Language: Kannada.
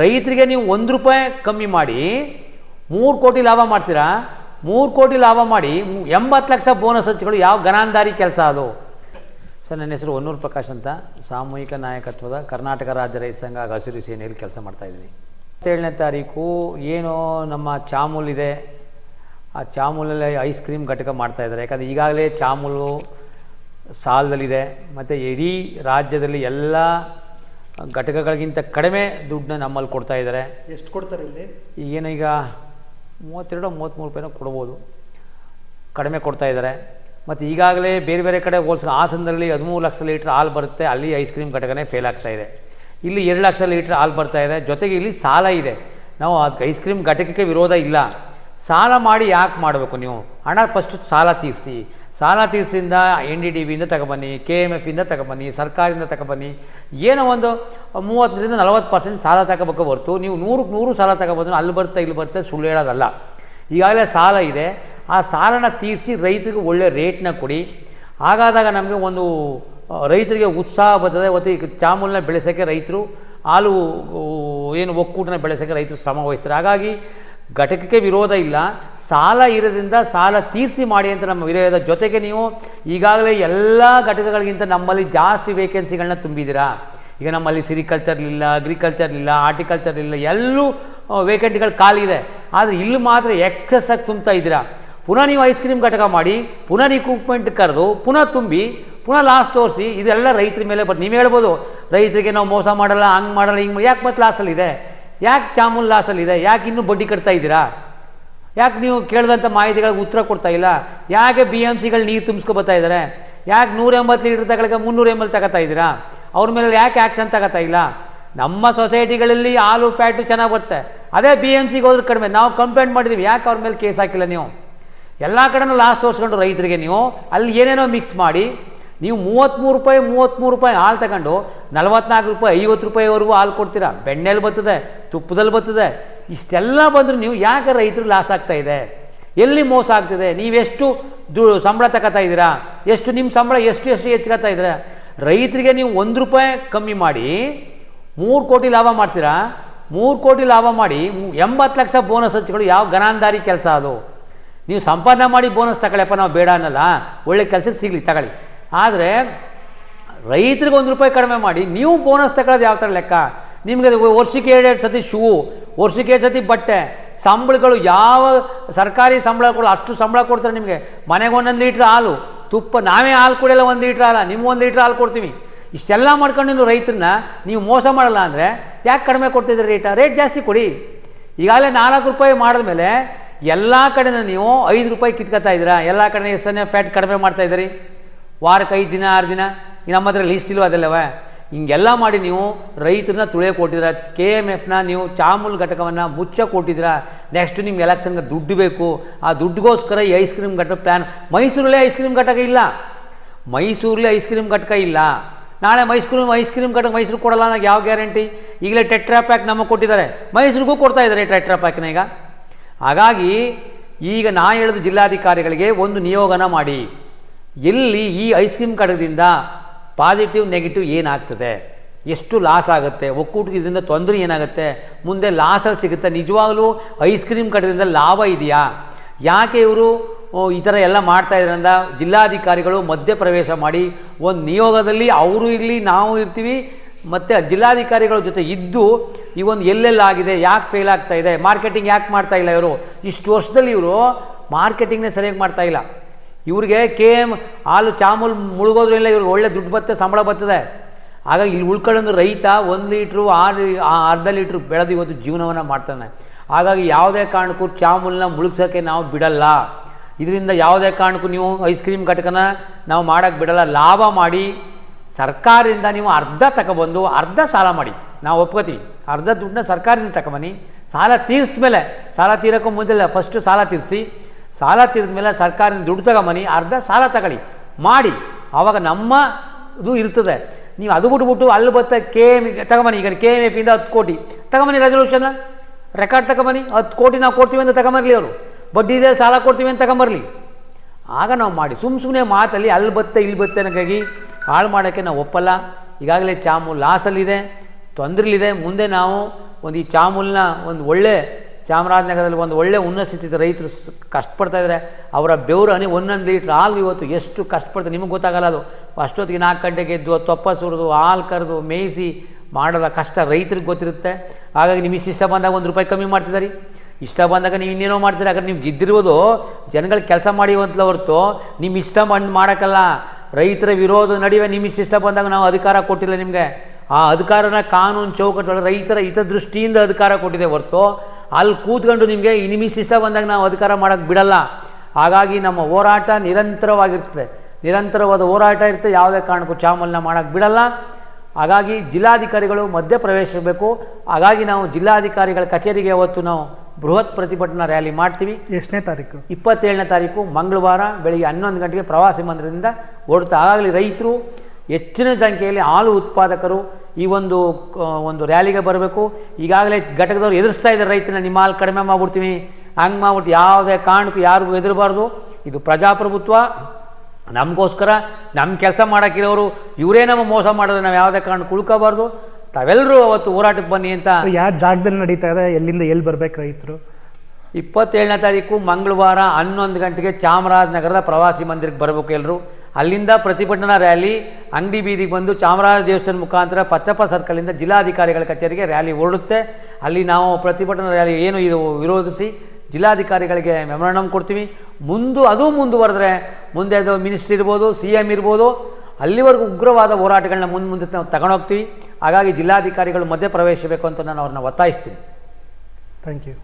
ರೈತರಿಗೆ ನೀವು ಒಂದು ರೂಪಾಯಿ ಕಮ್ಮಿ ಮಾಡಿ, ಮೂರು ಕೋಟಿ ಲಾಭ ಮಾಡ್ತೀರಾ? ಮೂರು ಕೋಟಿ ಲಾಭ ಮಾಡಿ, ಎಂಬತ್ತು ಲಕ್ಷ ಬೋನಸ್ ಹಚ್ಚಿಕೊಂಡು ಯಾವ ಗನಾಂಧಾರಿ ಕೆಲಸ ಅದು? ಸರ್, ನನ್ನ ಹೆಸರು ಹೊನ್ನೂರು ಪ್ರಕಾಶ್ ಅಂತ. ಸಾಮೂಹಿಕ ನಾಯಕತ್ವದ ಕರ್ನಾಟಕ ರಾಜ್ಯ ರೈತ ಸಂಘ ಹಸಿರು ಸೇನೆಯಲ್ಲಿ ಕೆಲಸ ಮಾಡ್ತಾಯಿದ್ದೀನಿ ಹತ್ತೇಳನೇ ತಾರೀಕು ಏನೋ ನಮ್ಮ ಚಾಮೂಲ್ ಇದೆ. ಆ ಚಾಮೂಲಲ್ಲಿ ಐಸ್ ಕ್ರೀಮ್ ಘಟಕ ಮಾಡ್ತಾಯಿದ್ದಾರೆ ಯಾಕಂದರೆ ಈಗಾಗಲೇ ಚಾಮೂಲು ಸಾಲದಲ್ಲಿದೆ. ಮತ್ತು ಇಡೀ ರಾಜ್ಯದಲ್ಲಿ ಎಲ್ಲ ಘಟಕಗಳಿಗಿಂತ ಕಡಿಮೆ ದುಡ್ಡನ್ನ ನಮ್ಮಲ್ಲಿ ಕೊಡ್ತಾ ಇದ್ದಾರೆ. ಎಷ್ಟು ಕೊಡ್ತಾರೆ ಇಲ್ಲಿ? ಈಗೇನು ಈಗ ಮೂವತ್ತೆರಡು ಮೂವತ್ತ್ಮೂರು ರೂಪಾಯಿನೂ ಕೊಡ್ಬೋದು. ಕಡಿಮೆ ಕೊಡ್ತಾ ಇದ್ದಾರೆ. ಮತ್ತು ಈಗಾಗಲೇ ಬೇರೆ ಬೇರೆ ಕಡೆ ಹೋಲ್ಸ್ಕೊಂಡು ಹಾಸನದಲ್ಲಿ ಹದಿಮೂರು ಲಕ್ಷ ಲೀಟ್ರ್ ಹಾಲು ಬರುತ್ತೆ. ಅಲ್ಲಿ ಐಸ್ ಕ್ರೀಮ್ ಘಟಕನೇ ಫೇಲ್ ಆಗ್ತಾ ಇದೆ. ಇಲ್ಲಿ ಎರಡು ಲಕ್ಷ ಲೀಟ್ರ್ ಹಾಲು ಬರ್ತಾ ಇದೆ. ಜೊತೆಗೆ ಇಲ್ಲಿ ಸಾಲ ಇದೆ. ನಾವು ಅದಕ್ಕೆ ಐಸ್ ಕ್ರೀಮ್ ಘಟಕಕ್ಕೆ ವಿರೋಧ ಇಲ್ಲ. ಸಾಲ ಮಾಡಿ ಯಾಕೆ ಮಾಡಬೇಕು ನೀವು? ಹಣ ಫಸ್ಟು ಸಾಲ ತೀರಿಸಿ. ಸಾಲ ತೀರಿಸಿಂದ ಎನ್ ಡಿ ಡಿ ಬಿಯಿಂದ ತಗೊಬನ್ನಿ, ಕೆ ಎಂ ಎಫಿಂದ ತಗೊಬನ್ನಿ, ಸರ್ಕಾರದಿಂದ ತಗೊಬನ್ನಿ, ಏನೋ ಒಂದು ಮೂವತ್ತರಿಂದ ನಲವತ್ತು ಪರ್ಸೆಂಟ್ ಸಾಲ ತಗೋಬೇಕು ಹೊರತು ನೀವು ನೂರಕ್ಕೆ ನೂರು ಸಾಲ ತಗೊಬಂದ್ರೆ ಅಲ್ಲಿ ಬರುತ್ತೆ, ಇಲ್ಲಿ ಬರುತ್ತೆ, ಸುಳ್ಳು ಹೇಳೋದಲ್ಲ. ಈಗಾಗಲೇ ಸಾಲ ಇದೆ. ಆ ಸಾಲನ ತೀರಿಸಿ ರೈತರಿಗೆ ಒಳ್ಳೆ ರೇಟ್ನ ಕೊಡಿ. ಹಾಗಾದಾಗ ನಮಗೆ ಒಂದು ರೈತರಿಗೆ ಉತ್ಸಾಹ ಬರ್ತದೆ. ಮತ್ತು ಈಗ ಚಾಮೂಲನ್ನ ಬೆಳೆಸೋಕ್ಕೆ ರೈತರು, ಹಾಲು ಏನು ಒಕ್ಕೂಟನ ಬೆಳೆಸೋಕ್ಕೆ ರೈತರು ಶ್ರಮ ವಹಿಸ್ತಾರೆ. ಹಾಗಾಗಿ ಘಟಕಕ್ಕೆ ವಿರೋಧ ಇಲ್ಲ. ಸಾಲ ಇರೋದ್ರಿಂದ ಸಾಲ ತೀರಿಸಿ ಮಾಡಿ ಅಂತ ನಮ್ಮ ವಿರೋಧದ ಜೊತೆಗೆ ನೀವು ಈಗಾಗಲೇ ಎಲ್ಲ ಘಟಕಗಳಿಗಿಂತ ನಮ್ಮಲ್ಲಿ ಜಾಸ್ತಿ ವೇಕೆನ್ಸಿಗಳನ್ನ ತುಂಬಿದ್ದೀರಾ? ಈಗ ನಮ್ಮಲ್ಲಿ ಸಿರಿಕಲ್ಚರ್ ಇಲ್ಲ ಅಗ್ರಿಕಲ್ಚರ್ ಇಲ್ಲ ಆರ್ಟಿಕಲ್ಚರ್ ಇಲ್ಲ, ಎಲ್ಲೂ ವೇಕೆಂಟ್ಗಳು ಖಾಲಿ ಇದೆ. ಆದರೆ ಇಲ್ಲಿ ಮಾತ್ರ ಎಕ್ಸಸ್ ಆಗಿ ತುಂಬ್ತಾ ಇದ್ದೀರಾ? ಪುನಃ ನೀವು ಐಸ್ ಕ್ರೀಮ್ ಘಟಕ ಮಾಡಿ, ಪುನಃ ರಿಕ್ರೂಟ್ಮೆಂಟ್ ಕರೆದು, ಪುನಃ ತುಂಬಿ, ಪುನಃ ಲಾಸ್ಟ್ ತೋರಿಸಿ, ಇದೆಲ್ಲ ರೈತರ ಮೇಲೆ ಬಟ್ ನೀವು ಹೇಳ್ಬೋದು, ರೈತರಿಗೆ ನಾವು ಮೋಸ ಮಾಡಲ್ಲ, ಹಂಗೆ ಮಾಡಲ್ಲ, ಹಿಂಗೆ ಯಾಕೆ ಮತ್ತೆ ಲಾಸಲ್ಲಿದೆ ಯಾಕೆ ಚಾಮುನ್ ಲಾಸಲ್ಲಿ ಇದೆ ಯಾಕೆ ಇನ್ನೂ ಬಡ್ಡಿ ಕಟ್ತಾ ಇದ್ದೀರಾ? ಯಾಕೆ ನೀವು ಕೇಳಿದಂಥ ಮಾಹಿತಿಗಳಿಗೆ ಉತ್ತರ ಕೊಡ್ತಾ ಇಲ್ಲ? ಯಾಕೆ ಬಿ ಎಂ ಸಿಗಳು ನೀರು ತುಂಬಿಸ್ಕೊಬತ್ತಾ ಇದ್ದಾರೆ ಯಾಕೆ ನೂರ ಎಂಬತ್ತು ಲೀಟ್ರ್ ಮುನ್ನೂರ ಎಂ ಎಲ್ ತಗೋತಾ ಇದ್ದೀರಾ? ಅವ್ರ ಮೇಲೆ ಯಾಕೆ ಆ್ಯಕ್ಷನ್ ತಗೋತಾ ಇಲ್ಲ? ನಮ್ಮ ಸೊಸೈಟಿಗಳಲ್ಲಿ ಹಾಲು ಫ್ಯಾಟು ಚೆನ್ನಾಗಿ ಬರುತ್ತೆ. ಅದೇ ಬಿ ಎಂ ಸಿಗೆ ಹೋದ್ರೆ ಕಡಿಮೆ. ನಾವು ಕಂಪ್ಲೇಂಟ್ ಮಾಡಿದ್ದೀವಿ ಯಾಕೆ ಅವ್ರ ಮೇಲೆ ಕೇಸ್ ಹಾಕಿಲ್ಲ ನೀವು? ಎಲ್ಲ ಕಡೆನೂ ಲಾಸ್ಟ್ ತೋರಿಸ್ಕೊಂಡು ರೈತರಿಗೆ ನೀವು? ಅಲ್ಲಿ ಏನೇನೋ ಮಿಕ್ಸ್ ಮಾಡಿ ನೀವು ಮೂವತ್ತ್ಮೂರು ರೂಪಾಯಿ ಮೂವತ್ತ್ಮೂರು ರೂಪಾಯಿ ಹಾಲು ತಗೊಂಡು ನಲ್ವತ್ನಾಲ್ಕು ರೂಪಾಯಿ, ಐವತ್ತು ರೂಪಾಯಿವರೆಗೂ ಹಾಲು ಕೊಡ್ತೀರಾ? ಬೆಣ್ಣೆಲಿ ಬರ್ತದೆ ತುಪ್ಪದಲ್ಲಿ ಬರ್ತದೆ ಇಷ್ಟೆಲ್ಲ ಬಂದರೂ ನೀವು ಯಾಕೆ ರೈತರು ಲಾಸ್ ಆಗ್ತಾ ಇದೆ? ಎಲ್ಲಿ ಮೋಸ ಆಗ್ತಿದೆ? ನೀವೆಷ್ಟು ದು ಸಂಬಳ ತಗೋತಾ ಇದ್ದೀರಾ? ಎಷ್ಟು ನಿಮ್ಮ ಸಂಬಳ ಎಷ್ಟು ಎಷ್ಟು ಹೆಚ್ಚಿಗತ್ತಾ ಇದ್ದೀರಾ? ರೈತರಿಗೆ ನೀವು ಒಂದು ರೂಪಾಯಿ ಕಮ್ಮಿ ಮಾಡಿ, ಮೂರು ಕೋಟಿ ಲಾಭ ಮಾಡ್ತೀರಾ? ಮೂರು ಕೋಟಿ ಲಾಭ ಮಾಡಿ, ಎಂಬತ್ತು ಲಕ್ಷ ಬೋನಸ್ ಹಚ್ಚಿಕೊಂಡು ಯಾವ ಗನಾಂಧಾರಿ ಕೆಲಸ ಅದು? ನೀವು ಸಂಪಾದನೆ ಮಾಡಿ ಬೋನಸ್ ತಗೊಳ್ಳಪ್ಪ ನಾವು ಬೇಡ ಅನ್ನಲ್ಲ. ಒಳ್ಳೆ ಕೆಲಸಕ್ಕೆ ಸಿಗಲಿ, ತಗೊಳ್ಳಿ. ಆದರೆ ರೈತರಿಗೆ ಒಂದು ರೂಪಾಯಿ ಕಡಿಮೆ ಮಾಡಿ, ನೀವು ಬೋನಸ್ ತಗೊಳ್ಳೋದು ಯಾವ ಥರ ಲೆಕ್ಕ? ನಿಮಗೆ ವರ್ಷಕ್ಕೆ ಎರಡೆರಡು ಸತಿ ಶೂ, ವರ್ಷಕ್ಕೆ ಎರಡು ಸತಿ ಬಟ್ಟೆ, ಸಂಬಳಗಳು ಯಾವ ಸರ್ಕಾರಿ ಸಂಬಳಗಳು ಅಷ್ಟು ಸಂಬಳ ಕೊಡ್ತಾರೆ ನಿಮಗೆ. ಮನೆಗೆ ಒಂದೊಂದು ಲೀಟ್ರ್ ಹಾಲು, ತುಪ್ಪ ನಾವೇ ಹಾಲು ಕುಡಿಯಲ್ಲ ಒಂದು ಲೀಟ್ರ್ ಹಾಲ, ನಿಮ್ಗೆ ಒಂದು ಲೀಟ್ರ್ ಹಾಲು ಕೊಡ್ತೀವಿ. ಇಷ್ಟೆಲ್ಲ ಮಾಡ್ಕೊಂಡು ನೀವು ರೈತರನ್ನ ನೀವು ಮೋಸ ಮಾಡಲ್ಲ ಅಂದರೆ ಯಾಕೆ ಕಡಿಮೆ ಕೊಡ್ತಿದ್ದೀರಿ ರೇಟ ರೇಟ್ ಜಾಸ್ತಿ ಕೊಡಿ. ಈಗಾಗಲೇ ನಾಲ್ಕು ರೂಪಾಯಿ ಮಾಡಿದ ಮೇಲೆ ಎಲ್ಲ ಕಡೆನೂ ನೀವು ಐದು ರೂಪಾಯಿ ಕಿತ್ಕೊತಾ ಇದ್ದೀರಾ? ಎಲ್ಲ ಕಡೆ ಎಸ್ ಎನ್ ಎಫ್ ಫ್ಯಾಟ್ ಕಡಿಮೆ ಮಾಡ್ತಾ ಇದ್ದೀರಿ? ವಾರಕ್ಕೆ ಐದು ದಿನ, ಆರು ದಿನ? ನಮ್ಮ ಹತ್ರ ಲೀಸ್ಟ್ ಇಲ್ವ ಅದಲ್ಲವ? ಹಿಂಗೆಲ್ಲ ಮಾಡಿ ನೀವು ರೈತರನ್ನ ತುಳಿಯ ಕೊಟ್ಟಿದ್ರ ಕೆ ಎಂ ಎಫ್ನ ನೀವು ಚಾಮೂಲ್ ಘಟಕವನ್ನು ಮುಚ್ಚ ಕೊಟ್ಟಿದ್ರ ನೆಕ್ಸ್ಟ್ ನಿಮ್ಗೆ ಎಲೆಕ್ಷನ್ಗೆ ದುಡ್ಡು ಬೇಕು. ಆ ದುಡ್ಡುಗೋಸ್ಕರ ಈ ಐಸ್ ಕ್ರೀಮ್ ಘಟಕ ಪ್ಲ್ಯಾನ್ ಮೈಸೂರಲ್ಲೇ ಐಸ್ ಕ್ರೀಮ್ ಘಟಕ ಇಲ್ಲ. ಮೈಸೂರಲ್ಲೇ ಐಸ್ ಕ್ರೀಮ್ ಘಟಕ ಇಲ್ಲ. ನಾಳೆ ಮೈಸೂರು ಐಸ್ ಕ್ರೀಮ್ ಘಟಕ ಮೈಸೂರು ಕೊಡಲ್ಲ ನನಗೆ ಯಾವ ಗ್ಯಾರಂಟಿ ಈಗಲೇ ಟೆಟ್ರಾ ಪ್ಯಾಕ್ ನಮಗೆ ಕೊಟ್ಟಿದ್ದಾರೆ. ಮೈಸೂರಿಗೂ ಕೊಡ್ತಾ ಇದ್ದಾರೆ ಟೆಟ್ರಾ ಪ್ಯಾಕ್ನ ಈಗ. ಹಾಗಾಗಿ ಈಗ ನಾ ಹೇಳಿದ ಜಿಲ್ಲಾಧಿಕಾರಿಗಳಿಗೆ ಒಂದು ನಿಯೋಗನ ಮಾಡಿ. ಎಲ್ಲಿ ಈ ಐಸ್ ಕ್ರೀಮ್ ಕಡೆಯಿಂದ ಪಾಸಿಟಿವ್ ನೆಗೆಟಿವ್ ಏನಾಗ್ತದೆ? ಎಷ್ಟು ಲಾಸ್ ಆಗುತ್ತೆ? ಒಕ್ಕೂಟಕ್ಕೆ ಇದರಿಂದ ತೊಂದರೆ ಏನಾಗುತ್ತೆ? ಮುಂದೆ ಲಾಸಲ್ಲಿ ಸಿಗುತ್ತೆ. ನಿಜವಾಗಲೂ ಐಸ್ ಕ್ರೀಮ್ ಕಡೆಯಿಂದ ಲಾಭ ಇದೆಯಾ? ಯಾಕೆ ಇವರು ಈ ಥರ ಎಲ್ಲ ಮಾಡ್ತಾ ಇದ್ರಿಂದ ಜಿಲ್ಲಾಧಿಕಾರಿಗಳು ಮಧ್ಯಪ್ರವೇಶ ಮಾಡಿ, ಒಂದು ನಿಯೋಗದಲ್ಲಿ ಅವರು ಇರಲಿ, ನಾವು ಇರ್ತೀವಿ, ಮತ್ತು ಜಿಲ್ಲಾಧಿಕಾರಿಗಳ ಜೊತೆ ಇದ್ದು ಈ ಒಂದು ಎಲ್ಲೆಲ್ಲಾಗಿದೆ ಯಾಕೆ ಫೇಲ್ ಆಗ್ತಾ ಇದೆ? ಮಾರ್ಕೆಟಿಂಗ್ ಯಾಕೆ ಮಾಡ್ತಾ ಇಲ್ಲ ಇವರು? ಇಷ್ಟು ವರ್ಷದಲ್ಲಿ ಇವರು ಮಾರ್ಕೆಟಿಂಗ್ನೇ ಸರಿಯಾಗಿ ಮಾಡ್ತಾ ಇಲ್ಲ. ಇವ್ರಿಗೆ ಕೆ ಎಂ ಹಾಲು ಚಾಮೂಲ್ ಇಲ್ಲ ಇವ್ರಿಗೆ ಒಳ್ಳೆ ದುಡ್ಡು ಬತ್ತೆ, ಸಂಬಳ ಬರ್ತದೆ. ಹಾಗಾಗಿ ಇಲ್ಲಿ ಉಳ್ಕೊಳ್ಳೋದು ರೈತ, ಒಂದು ಲೀಟ್ರು, ಆರು ಅರ್ಧ ಲೀಟ್ರ್ ಬೆಳೆದು ಇವತ್ತು ಜೀವನವನ್ನು ಮಾಡ್ತಾನೆ. ಹಾಗಾಗಿ ಯಾವುದೇ ಕಾರಣಕ್ಕೂ ಚಾಮೂಲ್ನ ಮುಳುಗ್ಸೋಕ್ಕೆ ನಾವು ಬಿಡಲ್ಲ. ಇದರಿಂದ ಯಾವುದೇ ಕಾರಣಕ್ಕೂ ನೀವು ಐಸ್ ಕ್ರೀಮ್ ಘಟಕನ ನಾವು ಮಾಡೋಕ್ಕೆ ಬಿಡಲ್ಲ. ಲಾಭ ಮಾಡಿ, ಸರ್ಕಾರದಿಂದ ನೀವು ಅರ್ಧ ತಗೊಬಂದು, ಅರ್ಧ ಸಾಲ ಮಾಡಿ. ನಾವು ಒಪ್ಕೋತೀವಿ. ಅರ್ಧ ದುಡ್ಡನ್ನ ಸರ್ಕಾರದಿಂದ ತಗೊಬನ್ನಿ. ಸಾಲ ತೀರಿಸಿದ ಮೇಲೆ ಸಾಲ ತೀರೋಕ್ಕೂ ಮುಂದೆ ಫಸ್ಟು ಸಾಲ ತೀರಿಸಿ ಸಾಲ ತೀರಿದ ಮೇಲೆ ಸರ್ಕಾರದಿಂದ ದುಡ್ಡು ತಗೊಂಬನ್ನಿ, ಅರ್ಧ ಸಾಲ ತಗೊಳ್ಳಿ. ಮಾಡಿ. ಆವಾಗ ನಮ್ಮದು ಇರ್ತದೆ. ನೀವು ಅದು ಬಿಟ್ಬಿಟ್ಟು ಅಲ್ಲಿ ಬತ್ತ ಕೆ ಎಂ ತಗೊಂಬನಿ ಈಗ ಕೆ ಎಂ ಎಫ್ ಇಂದ ಹತ್ತು ಕೋಟಿ. ತಗೊಂಬನಿ ರೆಸಲ್ಯೂಷನ್ ರೆಕಾರ್ಡ್ ತಗೊಂಬನಿ ಹತ್ತು ಕೋಟಿ ನಾವು ಕೊಡ್ತೀವಿ ಅಂತ ತಗೊಂಬರ್ಲಿ ಅವರು. ಬಡ್ಡಿ ಇದೆ, ಸಾಲ ಕೊಡ್ತೀವಿ ಅಂತ ತಗೊಂಬರ್ಲಿ. ಆಗ ನಾವು ಮಾಡಿ. ಸುಮ್ಮ ಸುಮ್ಮನೆ ಮಾತಲ್ಲಿ ಅಲ್ಲಿ ಬತ್ತೆ, ಇಲ್ಲಿ ಬತ್ತೆ ನನಗಾಗಿ ಹಾಳು ಮಾಡೋಕ್ಕೆ ನಾವು ಒಪ್ಪಲ್ಲ. ಈಗಾಗಲೇ ಚಾಮು ಲಾಸಲ್ಲಿದೆ, ತೊಂದರೆಲಿದೆ. ಮುಂದೆ ನಾವು ಒಂದು ಈ ಚಾಮುಲ್ನ ಒಂದು ಒಳ್ಳೆ ಚಾಮರಾಜನಗರದಲ್ಲಿ ಒಂದು ಒಳ್ಳೆ ಉನ್ನತ ಸ್ಥಿತಿ ರೈತರು ಕಷ್ಟಪಡ್ತಾ ಇದ್ದಾರೆ ಅವರ ಬೆವರು ಹನಿ ಒಂದೊಂದು ಲೀಟ್ರ್ ಹಾಲು ಇವತ್ತು ಎಷ್ಟು ಕಷ್ಟಪಡ್ತಾರೆ ನಿಮಗೆ ಗೊತ್ತಾಗಲ್ಲ ಅದು. ಅಷ್ಟೊತ್ತಿಗೆ ನಾಲ್ಕು ಗಂಟೆಗೆ ಎದ್ದು ತೊಪ್ಪ ಸುರಿದು, ಹಾಲು ಕರೆದು, ಮೇಯಿಸಿ ಮಾಡೋದ ಕಷ್ಟ ರೈತರಿಗೆ ಗೊತ್ತಿರುತ್ತೆ. ಹಾಗಾಗಿ ನಿಮಗೆ ಇಷ್ಟ ಬಂದಾಗ ಒಂದು ರೂಪಾಯಿ ಕಮ್ಮಿ ಮಾಡ್ತಿದ್ದಾರೆ. ಇಷ್ಟ ಬಂದಾಗ ನೀವು ಇನ್ನೇನೋ ಮಾಡ್ತೀರಿ? ಹಾಗಾದ್ರೆ ನೀವು ಗೆದ್ದಿರುವುದು ಜನಗಳು ಕೆಲಸ ಮಾಡಿವಂತಲ ಹೊರತು ನಿಮ್ಮ ಇಷ್ಟ ಬಂದು ಮಾಡೋಕ್ಕಲ್ಲ. ರೈತರ ವಿರೋಧ ನಡುವೆ ನಿಮ್ಮ ಇಷ್ಟ ಬಂದಾಗ ನಾವು ಅಧಿಕಾರ ಕೊಟ್ಟಿಲ್ಲ ನಿಮಗೆ. ಆ ಅಧಿಕಾರನ ಕಾನೂನು ಚೌಕಟ್ಟೊಳಗೆ ರೈತರ ಹಿತದೃಷ್ಟಿಯಿಂದ ಅಧಿಕಾರ ಕೊಟ್ಟಿದೆ ಹೊರತು ಅಲ್ಲಿ ಕೂತ್ಕೊಂಡು ನಿಮಗೆ ಇನಿಮಿ ಇಷ್ಟ ಬಂದಾಗ ನಾವು ಅಧಿಕಾರ ಮಾಡೋಕ್ಕೆ ಬಿಡಲ್ಲ. ಹಾಗಾಗಿ ನಮ್ಮ ಹೋರಾಟ ನಿರಂತರವಾಗಿರ್ತದೆ. ನಿರಂತರವಾದ ಹೋರಾಟ ಇರ್ತದೆ ಯಾವುದೇ ಕಾರಣಕ್ಕೂ ಚಾಮಲ್ನ ಮಾಡೋಕ್ಕೆ ಬಿಡಲ್ಲ. ಹಾಗಾಗಿ ಜಿಲ್ಲಾಧಿಕಾರಿಗಳು ಮಧ್ಯ ಪ್ರವೇಶಿಸಬೇಕು ಹಾಗಾಗಿ ನಾವು ಜಿಲ್ಲಾಧಿಕಾರಿಗಳ ಕಚೇರಿಗೆ ಅವತ್ತು ನಾವು ಬೃಹತ್ ಪ್ರತಿಭಟನಾ ರ್ಯಾಲಿ ಮಾಡ್ತೀವಿ. ಎಷ್ಟನೇ ತಾರೀಕು? ಇಪ್ಪತ್ತೇಳನೇ ತಾರೀಕು ಮಂಗಳವಾರ ಬೆಳಿಗ್ಗೆ ಹನ್ನೊಂದು ಗಂಟೆಗೆ ಪ್ರವಾಸಿ ಮಂದಿರದಿಂದ ಓಡುತ್ತಾ ಆಗಲಿ ರೈತರು ಹೆಚ್ಚಿನ ಸಂಖ್ಯೆಯಲ್ಲಿ ಹಾಲು ಉತ್ಪಾದಕರು ಈ ಒಂದು ಒಂದು ರ್ಯಾಲಿಗೆ ಬರಬೇಕು. ಈಗಾಗಲೇ ಘಟಕದವ್ರು ಎದುರಿಸ್ತಾ ಇದ್ದಾರೆ ರೈತನ ನಿಮ್ಮ ಹಾಲು ಕಡಿಮೆ ಮಾಡ್ಬಿಡ್ತೀವಿ ಹಂಗೆ ಮಾಡ್ಬಿಡ್ತೀವಿ ಯಾವುದೇ ಕಾರಣಕ್ಕೂ ಯಾರಿಗೂ ಎದುರಬಾರ್ದು ಇದು ಪ್ರಜಾಪ್ರಭುತ್ವ ನಮಗೋಸ್ಕರ ನಮ್ಮ ಕೆಲಸ ಮಾಡೋಕ್ಕಿರೋರು ಇವರೇ ನಮ್ಮ ಮೋಸ ಮಾಡಿದ್ರೆ ನಾವು ಯಾವುದೇ ಕಾರಣಕ್ಕೂ ಉಳ್ಕೋಬಾರ್ದು. ತಾವೆಲ್ಲರೂ ಅವತ್ತು ಹೋರಾಟಕ್ಕೆ ಬನ್ನಿ ಅಂತ. ಯಾವ ಜಾಗದಲ್ಲಿ ನಡೀತಾ ಇದೆ ಎಲ್ಲಿಂದ ಎಲ್ಲಿ ಬರಬೇಕು ರೈತರು? ಇಪ್ಪತ್ತೇಳನೇ ತಾರೀಕು ಮಂಗಳವಾರ ಹನ್ನೊಂದು ಗಂಟೆಗೆ ಚಾಮರಾಜನಗರದ ಪ್ರವಾಸಿ ಮಂದಿರಕ್ಕೆ ಬರಬೇಕು ಎಲ್ಲರೂ ಅಲ್ಲಿಂದ ಪ್ರತಿಭಟನಾ ರ್ಯಾಲಿ, ಅಂಗಡಿ ಬೀದಿಗೆ ಬಂದು ಚಾಮರಾಜ ದೇವಸ್ಥಾನ ಮುಖಾಂತರ ಪಚ್ಚಪ್ಪ ಸರ್ಕಲಿಂದ ಜಿಲ್ಲಾಧಿಕಾರಿಗಳ ಕಚೇರಿಗೆ ರ್ಯಾಲಿ ಓಡುತ್ತೆ ಅಲ್ಲಿ ನಾವು ಪ್ರತಿಭಟನಾ ರ್ಯಾಲಿ ಏನು ಇದು ವಿರೋಧಿಸಿ ಜಿಲ್ಲಾಧಿಕಾರಿಗಳಿಗೆ ಮೆಮೊರಾಂಡಮ್ ಕೊಡ್ತೀವಿ. ಮುಂದು ಅದು ಮುಂದುವರೆದ್ರೆ ಮುಂದೆ ಅದು ಮಿನಿಸ್ಟ್ರಿ ಇರ್ಬೋದು, ಸಿ ಎಂ ಇರ್ಬೋದು, ಅಲ್ಲಿವರೆಗೂ ಉಗ್ರವಾದ ಹೋರಾಟಗಳನ್ನ ಮುಂದೆ ಮುಂದೆ ನಾವು ತಗೊಂಡೋಗ್ತೀವಿ. ಹಾಗಾಗಿ ಜಿಲ್ಲಾಧಿಕಾರಿಗಳು ಮಧ್ಯೆ ಪ್ರವೇಶಬೇಕು ಅಂತ ನಾನು ಅವ್ರನ್ನ ಒತ್ತಾಯಿಸ್ತೀನಿ. Thank you.